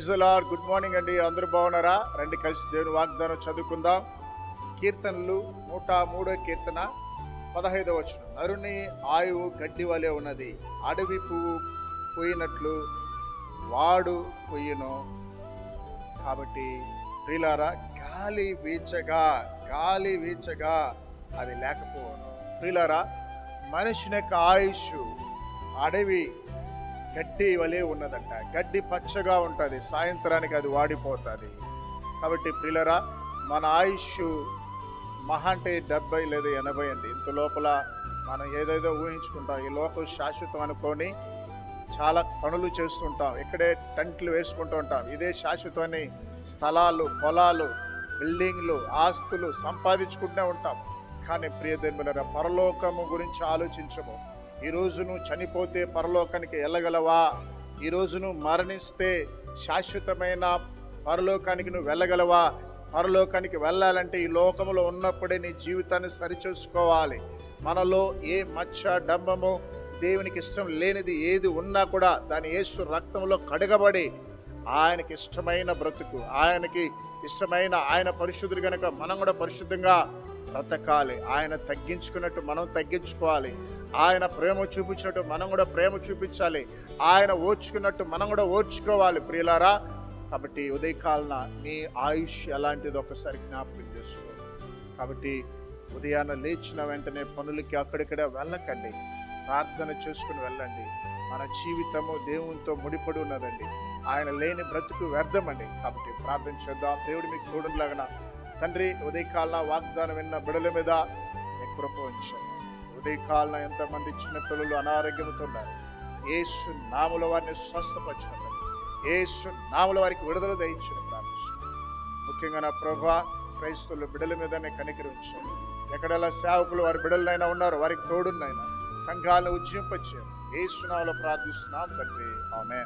ప్రైజులార్ good morning అండి. అందరూ బాగున్నారా? రండి కలిసి దేవుని వాగ్దానం చదువుకుందాం. కీర్తనలు నూట మూడో కీర్తన పదహైదవ వచ్చిన నరుని ఆయువు గడ్డి వలె ఉన్నది. అడవి పువ్వు పోయినట్లు వాడు పోయిను. కాబట్టి ప్రిలారా గాలి వీచగా గాలి వీచగా అది లేకపోవను ప్రిలారా మనిషిని యొక్క ఆయుష్ అడవి గడ్డి వలె ఉన్నదంట. గడ్డి పచ్చగా ఉంటుంది. సాయంత్రానికి అది వాడిపోతుంది. కాబట్టి ప్రిలరా మన ఆయుష్ మహా అంటే డెబ్బై లేదా ఎనభై అండి. ఇంత లోపల మనం ఏదేదో ఊహించుకుంటాం. ఈ లోకం శాశ్వతం అనుకొని చాలా పనులు చేస్తుంటాం. ఇక్కడే టెంట్లు వేసుకుంటూ ఉంటాం. ఇదే శాశ్వతమని స్థలాలు పొలాలు బిల్డింగ్లు ఆస్తులు సంపాదించుకుంటూనే ఉంటాం. కానీ ప్రియదేములరా పరలోకము గురించి ఆలోచించము. ఈ నువ్వు చనిపోతే పరలోకానికి వెళ్ళగలవా? ఈ నువ్వు మరణిస్తే శాశ్వతమైన పరలోకానికి నువ్వు వెళ్ళగలవా? పరలోకానికి వెళ్ళాలంటే ఈ లోకంలో ఉన్నప్పుడే నీ జీవితాన్ని సరిచూసుకోవాలి. మనలో ఏ మచ్చ డంబము దేవునికి ఇష్టం లేనిది ఏది ఉన్నా కూడా దాని యేసు రక్తంలో కడగబడి ఆయనకి ఇష్టమైన బ్రతుకు ఆయనకి ఇష్టమైన ఆయన పరిశుద్ధుడు కనుక మనం కూడా పరిశుద్ధంగా బ్రతకాలి. ఆయన తగ్గించుకున్నట్టు మనం తగ్గించుకోవాలి. ఆయన ప్రేమ చూపించినట్టు మనం కూడా ప్రేమ చూపించాలి. ఆయన ఓర్చుకున్నట్టు మనం కూడా ఓర్చుకోవాలి ప్రియులారా. కాబట్టి ఉదయకాలన నీ ఆయుష్ ఎలాంటిది ఒకసారి జ్ఞాపకం చేసుకో. కాబట్టి ఉదయాన్న లేచిన వెంటనే పనులకి అక్కడిక్కడ వెళ్ళకండి. ప్రార్థన చేసుకుని వెళ్ళండి. మన జీవితము దేవునితో ముడిపడి ఉన్నదండి. ఆయన లేని బ్రతుకు వ్యర్థమండి. కాబట్టి ప్రార్థన చేద్దాం. దేవుడు మీకు తోడులాగన తండ్రి ఉదయకాలన వాగ్దానం విన్న బిడల మీద మీ కృప ఉంచండి. ఉదయకాలన ఎంతమంది చిన్న పిల్లలు అనారోగ్యంతో ఉన్నారు. ఏసు నాముల వారిని స్వస్థపరచండి ఏసు నాముల వారికి విడుదల దయించిన ప్రార్థిస్తున్నాను ముఖ్యంగా నా ప్రభా క్రైస్తవులు బిడల మీదనే కనికరించండి ఎక్కడెలా సేవకులు వారి బిడలనైనా ఉన్నారు వారికి తోడునైనా సంఘాలను ఉజ్జింపచ్చారు ఏ సునామలో ప్రార్థిస్తున్నాం తండ్రి. ఆమె